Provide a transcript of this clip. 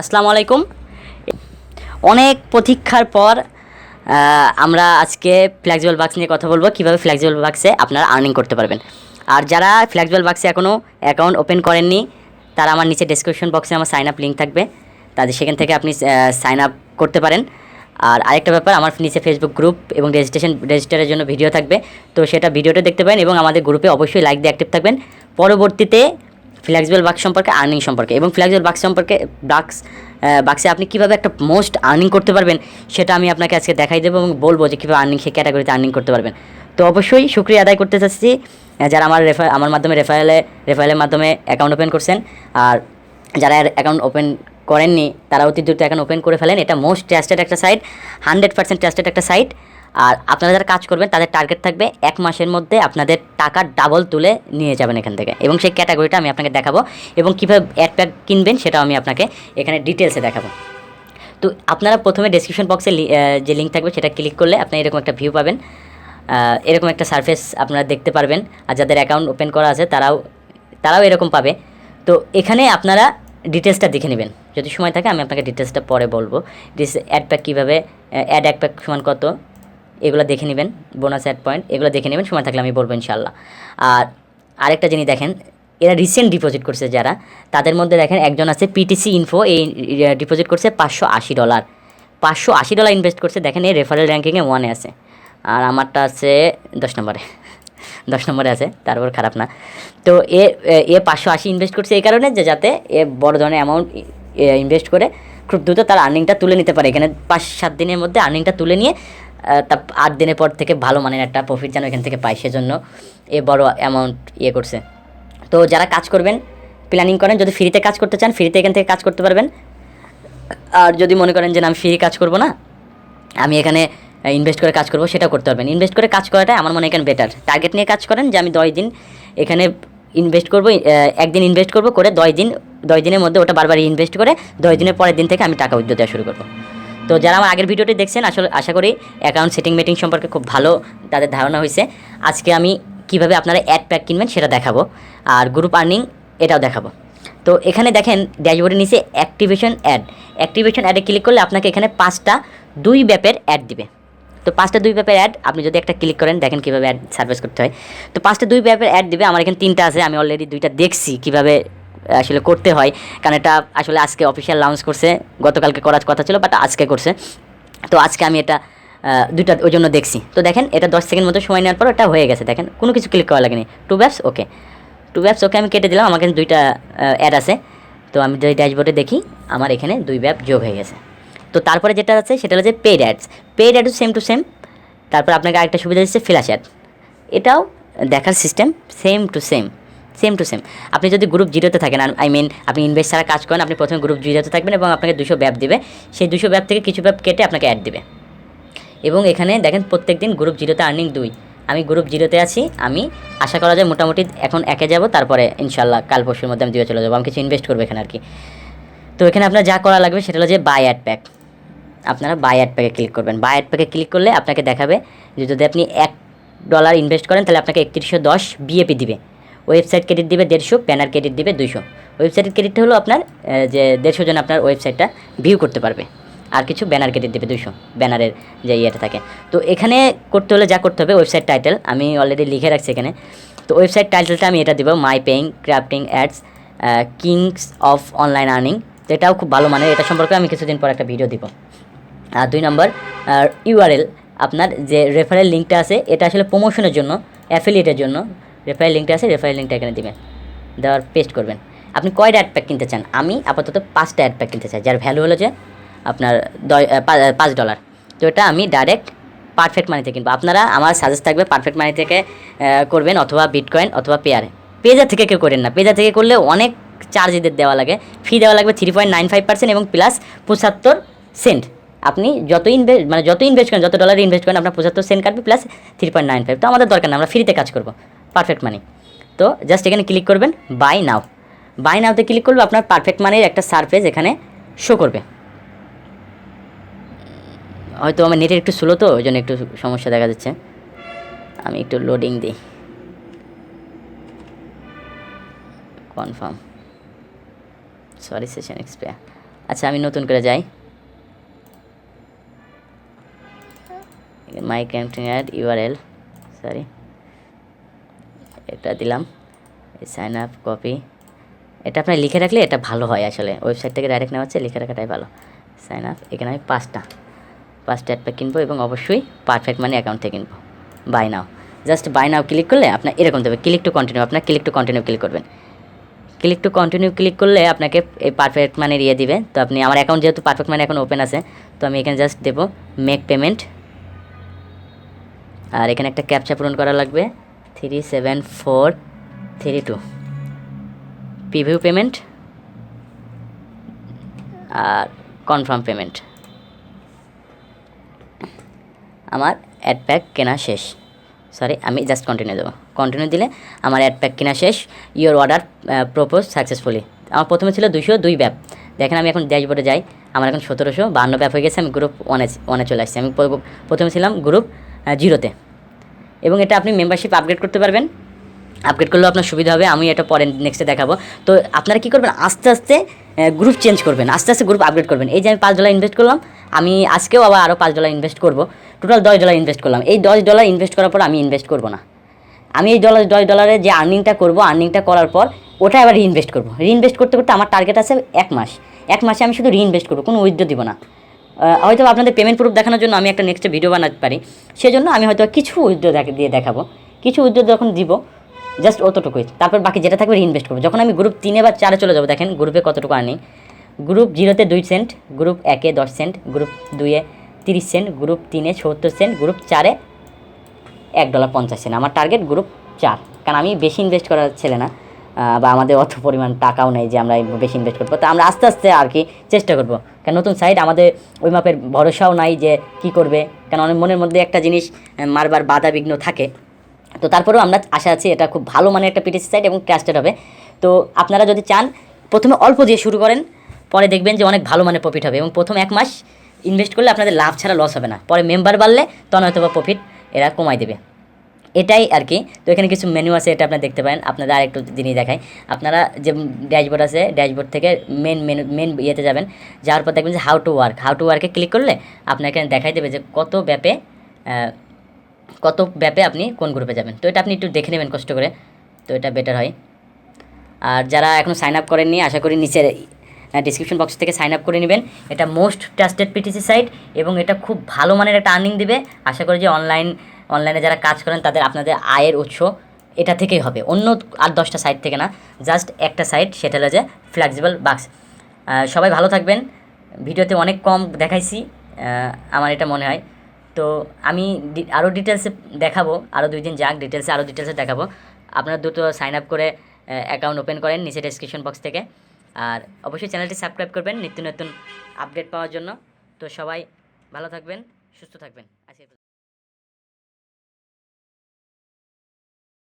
আসসালামু আলাইকুম। অনেক প্রতীক্ষার পর আমরা আজকে ফ্লেক্সিবল বাক্স নিয়ে কথা বলব। কীভাবে ফ্লেক্সিবল বাক্সে আপনারা আর্নিং করতে পারবেন। আর যারা ফ্লেক্সিবল বাক্সে এখনও অ্যাকাউন্ট ওপেন করেননি, তারা আমার নিচে ডেসক্রিপশন বক্সে আমার সাইন আপ লিঙ্ক থাকবে। তাদের সেখান থেকে আপনি সাইন আপ করতে পারেন। আর আরেকটা ব্যাপার, আমার নিচে ফেসবুক গ্রুপ এবং রেজিস্ট্রেশন রেজিস্টারের জন্য ভিডিও থাকবে। তো সেটা ভিডিওটা দেখতে পারেন এবং আমাদের গ্রুপে অবশ্যই লাইক দিয়ে অ্যাক্টিভ থাকবেন। পরবর্তীতে ফ্লেক্সিবল বাক্স সম্পর্কে আর্নিং সম্পর্কে। এবং ফ্লেক্সিবল বাক্স সম্পর্কে বাক্স বাক্সে আপনি কীভাবে একটা মোস্ট আর্নিং করতে পারবেন, সেটা আমি আপনাকে আজকে দেখাই দেবো এবং বলব যে কীভাবে আর্নিং সেই ক্যাটাগরিতে আর্নিং করতে পারবেন। তো অবশ্যই সুক্রিয়া আদায় করতে চাচ্ছি যারা আমার রেফার আমার মাধ্যমে রেফারেলে রেফারেলের মাধ্যমে অ্যাকাউন্ট ওপেন করছেন, আর যারা অ্যাকাউন্ট ওপেন করেননি, তারা অতি দ্রুত অ্যাকাউন্ট ওপেন করে ফেলেন। এটা মোস্ট ট্রাস্টেড একটা সাইট হান্ড্রেড পার্সেন্ট ট্রাস্টেড একটা সাইট আর আপনারা যারা কাজ করবেন, তাদের টার্গেট থাকবে এক মাসের মধ্যে আপনাদের টাকা ডাবল তুলে নিয়ে যাবেন এখান থেকে। এবং সেই ক্যাটাগরিটা আমি আপনাকে দেখাবো এবং কীভাবে অ্যাড প্যাক কিনবেন সেটাও আমি আপনাকে এখানে ডিটেলসে দেখাবো। তো আপনারা প্রথমে ডেসক্রিপশন বক্সে যে লিঙ্ক থাকবে সেটা ক্লিক করলে আপনি এরকম একটা ভিউ পাবেন। এরকম একটা সার্ফেস আপনারা দেখতে পারবেন। আর যাদের অ্যাকাউন্ট ওপেন করা আছে, তারাও তারাও এরকম পাবে। তো এখানে আপনারা ডিটেলসটা দেখে নেবেন। যদি সময় থাকে, আমি আপনাকে ডিটেলসটা পরে বলব। ডিস অ্যাড প্যাক কীভাবে অ্যাড এক প্যাক সমান কত? এগুলো দেখে নেবেন বোনাস অ্যাড পয়েন্ট এগুলো দেখে নেবেন, সময় থাকলে আমি বলব ইনশাল্লাহ আর আরেকটা জিনিস দেখেন, এরা রিসেন্ট ডিপোজিট করছে যারা, তাদের মধ্যে দেখেন একজন আছে পিটিসি ইনফো এই ডিপোজিট করছে পাঁচশো আশি ডলার পাঁচশো আশি ডলার ইনভেস্ট করছে, দেখেন এই রেফারেল র্যাঙ্কিংয়ে ওয়ানে আছে। আর আমারটা আছে, দশ নম্বরে দশ নম্বরে আছে, তারপর খারাপ না। তো এ এ পাঁচশো আশি ইনভেস্ট করছে এই কারণে যে যাতে এ বড় ধরনের অ্যামাউন্ট ইনভেস্ট করে খুব দ্রুত তার আর্নিংটা তুলে নিতে পারে। এখানে পাঁচ সাত দিনের মধ্যে আর্নিংটা তুলে নিয়ে তা আট দিনের পর থেকে ভালো মানের একটা প্রফিট যেন এখান থেকে পায় সেজন্য এ বড় অ্যামাউন্ট ইয়ে করছে। তো যারা কাজ করবেন প্ল্যানিং করেন, যদি ফ্রিতে কাজ করতে চান ফ্রিতে এখান থেকে কাজ করতে পারবেন। আর যদি মনে করেন যে না, আমি ফ্রি কাজ করব না, আমি এখানে ইনভেস্ট করে কাজ করব সেটা করতে পারবেন। ইনভেস্ট করে কাজ করাটাই আমার মনে এখানে বেটার টার্গেট নিয়ে কাজ করেন যে আমি দশ দিন এখানে ইনভেস্ট করব একদিন ইনভেস্ট করব করে দশ দিন, দশ দিনের মধ্যে ওটা বারবার ইনভেস্ট করে দশ দিনের পরের দিন থেকে আমি টাকা উদ্যোগ দেওয়া শুরু করব। তো যারা আমার আগের ভিডিওটি দেখছেন, আসলে আশা করি অ্যাকাউন্ট সেটিং মেটিং সম্পর্কে খুব ভালো তাদের ধারণা হয়েছে। আজকে আমি কীভাবে আপনারা অ্যাড প্যাক কিনবেন সেটা দেখাবো, আর গ্রুপ আর্নিং এটাও দেখাবো। তো এখানে দেখেন ড্যাশবোর্ডের নিচে অ্যাক্টিভেশন অ্যাড অ্যাক্টিভেশন অ্যাডে ক্লিক করলে আপনাকে এখানে পাঁচটা দুই ব্যাপের অ্যাড দিবে। তো পাঁচটা দুই ব্যাপের অ্যাড আপনি যদি একটা ক্লিক করেন, দেখেন কীভাবে অ্যাড সার্ভিস করতে হয়। তো পাঁচটা দুই ব্যাপের অ্যাড দিবে, আমার এখানে তিনটা আছে, আমি অলরেডি দুইটা দেখছি কীভাবে আসলে করতে হয়। কারণ এটা আসলে আজকে অফিসিয়াল লঞ্চ করছে, গতকালকে করার কথা ছিল বাট আজকে করছে। তো আজকে আমি এটা দুইটা ওই জন্য দেখছি। তো দেখেন, এটা দশ সেকেন্ড মতো সময় নেওয়ার পর এটা হয়ে গেছে, দেখেন। কোনো কিছু ক্লিক করা লাগেনি। টু ব্যাপস ওকে টু ব্যাপস ওকে আমি কেটে দিলাম। আমার এখানে দুইটা অ্যাড আছে। তো আমি যদি ড্যাশবোর্ডে দেখি, আমার এখানে দুই ব্যাপ যোগ হয়ে গেছে। তো তারপরে যেটা আছে, সেটা হচ্ছে পেড অ্যাডস পেড অ্যাডও সেম টু সেম তারপর আপনাকে আরেকটা সুবিধা দিচ্ছে ফ্ল্যাশ অ্যাড এটাও দেখার system same to same same to same. আপনি যদি গ্রুপ জিরোতে থাকেন আই মিন আপনি ইনভেস্ট ছাড়া কাজ করেন, আপনি প্রথমে গ্রুপ জিরোতে থাকবেন এবং আপনাকে দুশো ব্যাপ দিবে। সেই দুশো ব্যাপ থেকে কিছু ব্যাপ কেটে আপনাকে অ্যাড দিবে। এবং এখানে দেখেন প্রত্যেক দিন গ্রুপ জিরোতে আর্নিং দুই। আমি গ্রুপ জিরোতে আছি, আমি আশা করা যায় মোটামুটি এখন একে যাব, তারপরে ইনশাল্লাহ কাল পরশুর মধ্যে আমি দুয়ে চলে যাব। আমি কিছু ইনভেস্ট করব এখানে আর কি তো এখানে আপনার যা করা লাগবে সেটা হলো যে বাই অ্যাড প্যাক আপনারা বাই অ্যাড প্যাকে ক্লিক করবেন। বাই অ্যাড প্যাকে ক্লিক করলে আপনাকে দেখাবে যে যদি আপনি এক ডলার ইনভেস্ট করেন, তাহলে আপনাকে একত্রিশশো দশ বিএপি দিবে। ওয়েবসাইট ক্রেডিট দিবে দেড়শো, ব্যানার ক্রেডিট দিবে দুইশো। ওয়েবসাইটের ক্রেডিটটা হলো আপনার যে দেড়শো জন আপনার ওয়েবসাইটটা ভিউ করতে পারবে। আর কিছু ব্যানার ক্রেডিট দেবে দুইশো, ব্যানারের যে ইয়েটা থাকে। তো এখানে করতে হলে যা করতে হবে, ওয়েবসাইট টাইটেল, আমি অলরেডি লিখে রাখছি এখানে। তো ওয়েবসাইট টাইটেলটা আমি এটা দেবো, my paying, crafting ads kings of online earning. যেটাও খুব ভালো মানে এটা সম্পর্কে আমি কিছুদিন পর একটা ভিডিও দিব। আর দুই নম্বর ইউআরএল আপনার যে রেফারেল লিঙ্কটা আছে, এটা আসলে প্রমোশনের জন্য, অ্যাফিলিয়েটের জন্য। রেফারেল লিঙ্কটা আছে রেফারেল লিঙ্কটা এখানে দিবেন। দেওয়ার পেস্ট করবেন। আপনি কয়টা অ্যাড প্যাক কিনতে চান? আমি আপাতত পাঁচটা অ্যাড প্যাক কিনতে চাই, যার ভ্যালু হলো যে আপনার পাঁচ ডলার তো এটা আমি ডাইরেক্ট পারফেক্ট মানিতে কিনবো। আপনারা আমার সাজেস্ট থাকবে পারফেক্ট মানি থেকে করবেন অথবা বিটকয়েন অথবা পেয়ারে পেজার থেকে কেউ করেন না। পেজার থেকে করলে অনেক চার্জ এদের দেওয়া লাগে। ফি দেওয়া লাগবে three point nine five percent এবং প্লাস পঁচাত্তর সেন্ট আপনি যত ইনভেস্ট মানে যত ইনভেস্ট করেন, যত ডলার ইনভেস্ট করেন, আপনার পঁচাত্তর সেন্ট কাটবে plus three point nine five তো আমাদের দরকার না আমরা ফ্রিতে কাজ করব। পারফেক্ট মানি তো জাস্ট এখানে ক্লিক করবেন বাই নাও বাই নাওতে ক্লিক করলে আপনার পারফেক্ট মানির একটা সারফেস এখানে শো করবে। হয়তো আমার নেটের একটু স্লো তো ওই জন্য একটু সমস্যা দেখা যাচ্ছে। আমি একটু লোডিং দিই। কনফার্ম সরি সেশন এক্সপায়ার আচ্ছা আমি নতুন করে যাই। My camping ad URL sorry এটা দিলাম। সাইন আপ কপি এটা আপনার লিখে রাখলে এটা ভালো হয় আসলে। ওয়েবসাইট থেকে ডাইরেক্ট নেওয়া হচ্ছে, লিখে রাখাটাই ভালো। সাইন আপ এখানে আমি পাঁচটা। পাঁচটা অ্যাড প্যাক কিনবো এবং অবশ্যই পারফেক্ট মানি অ্যাকাউন্ট থেকে কিনবো। Buy now just buy now click করলে আপনার এরকম দেবে। ক্লিক টু কন্টিনিউ আপনার ক্লিক টু কন্টিনিউ ক্লিক করবেন। ক্লিক টু কন্টিনিউ ক্লিক করলে আপনাকে এই পারফেক্ট মানের ইয়ে দিবে। তো আপনি আমার অ্যাকাউন্ট যেহেতু পারফেক্ট মানে এখন ওপেন আছে, তো আমি এখানে জাস্ট দেবো মেক পেমেন্ট আর এখানে একটা ক্যাপচা পূরণ করা লাগবে। Three seven four three two preview payment আর কনফার্ম পেমেন্ট আমার অ্যাড প্যাক কেনা শেষ। সরি আমি জাস্ট কন্টিনিউ দেবো। কন্টিনিউ দিলে আমার অ্যাড প্যাক কেনা শেষ। ইওর অর্ডার প্রপোজ সাকসেসফুলি আমার প্রথমে ছিল দুশো দুই ব্যাপ। দেখেন আমি এখন ড্যাশবোর্ডে যাই। আমার এখন সতেরোশো বান্ন ব্যাপ হয়ে গেছে। আমি গ্রুপ ওয়ানে ওয়ানে চলে আসছি। আমি প্রথমে ছিলাম গ্রুপ জিরোতে এবং এটা আপনি মেম্বারশিপ আপগ্রেড করতে পারবেন। আপগ্রেড করলেও আপনার সুবিধা হবে, আমি এটা পরে নেক্সটে দেখাবো। তো আপনারা কী করবেন? আস্তে আস্তে গ্রুপ চেঞ্জ করবেন, আস্তে আস্তে গ্রুপ আপগ্রেড করবেন। এই যে আমি পাঁচ ডলার ইনভেস্ট করলাম, আমি আজকেও আবার আরও পাঁচ ডলার ইনভেস্ট করব। টোটাল দশ ডলার ইনভেস্ট করলাম। এই দশ ডলার ইনভেস্ট করার পর আমি ইনভেস্ট করব না। আমি এই ডলার দশ ডলারে যে আর্নিংটা করব আর্নিংটা করার পর ওটা আবার রিইনভেস্ট করব। রিইনভেস্ট করতে করতে আমার টার্গেট আছে এক মাস। এক মাসে আমি শুধু রিইনভেস্ট করব, কোনো উইথড্র দিব না। হয়তো আপনাদের পেমেন্ট প্রুফ দেখানোর জন্য আমি একটা নেক্সট ভিডিও বানাতে পারি। সেজন্য আমি হয়তো কিছু উইথড্র দিয়ে দেখাবো। কিছু উইথড্র যখন দিব জাস্ট অতটুকুই। তারপর বাকি যেটা থাকবে ইনভেস্ট করব। যখন আমি গ্রুপ তিনে বা চারে চলে যাব, দেখেন গ্রুপে কতটুকু আর্নিং গ্রুপ জিরোতে দুই সেন্ট গ্রুপ একে দশ সেন্ট গ্রুপ দুইয়ে তিরিশ সেন্ট গ্রুপ তিনে সত্তর সেন্ট গ্রুপ চারে এক ডলার পঞ্চাশ সেন্ট আমার টার্গেট গ্রুপ চার। কারণ আমি বেশি ইনভেস্ট করার ছেলে না। বা আমাদের অত পরিমাণ টাকাও নেই যে আমরা বেশি ইনভেস্ট করব। তো আমরা আস্তে আস্তে আর কি চেষ্টা করব। কারণ নতুন সাইট আমাদের ওই মাপের ভরসাও নাই যে কি করবে। কারণ অনেক মনের মধ্যে একটা জিনিস মারবার বাধা বিঘ্ন থাকে। তো তারপরেও আমরা আশা আছি এটা খুব ভালো মানের একটা পিটিসি সাইট এবং ট্রাস্টেড হবে। তো আপনারা যদি চান, প্রথমে অল্প দিয়ে শুরু করেন, পরে দেখবেন যে অনেক ভালো মানের প্রফিট হবে এবং প্রথম এক মাস ইনভেস্ট করলে আপনাদের লাভ ছাড়া লস হবে না। পরে মেম্বার বাড়লে তখন হয়তো বা প্রফিট এরা কমাই দেবে। এটাই আর কি। তো এখানে কিছু মেনু আছে, এটা আপনারা দেখতে পারেন। আপনাদের আর একটু জিনিস দেখাই। আপনারা যে ড্যাশবোর্ড আছে ড্যাশবোর্ড থেকে মেন মেনু মেন ইয়েতে যাবেন। যাওয়ার পর দেখবেন যে how to work how to ওয়ার্কে click করলে আপনাকে এখানে দেখাই দেবে যে কত ব্যাপে কত ব্যাপে আপনি কোন গ্রুপে যাবেন। তো এটা আপনি একটু দেখে নেবেন কষ্ট করে। তো এটা বেটার হয়। আর যারা এখনও সাইন আপ করেননি, আশা করি নিচের ডিসক্রিপশন বক্স থেকে সাইন আপ করে নেবেন। এটা মোস্ট ট্রাস্টেড পিটিসি সাইট এবং এটা খুব ভালো মানের একটা আর্নিং দিবে। আশা করি যে অনলাইন অনলাইনে যারা কাজ করেন, তাদের আপনাদের আয়ের উৎস এটা থেকেই হবে। অন্য আর দশটা সাইট থেকে না জাস্ট একটা সাইট সেটা হলো যে ফ্লেক্সিবল বাক্স সবাই ভালো থাকবেন। ভিডিওতে অনেক কম দেখাইছি আমার এটা মনে হয়। তো আমি আরও ডিটেলসে দেখাবো আরও দুই দিন যাক ডিটেলসে আরও ডিটেলসে দেখাবো। আপনারা দ্রুত সাইন আপ করে অ্যাকাউন্ট ওপেন করেন নিচে ডেসক্রিপশন বক্স থেকে। আর অবশ্যই চ্যানেলটি সাবস্ক্রাইব করবেন, নিত্য নতুন আপডেট পাওয়ার জন্য। তো সবাই ভালো থাকবেন, সুস্থ থাকবেন। আজকে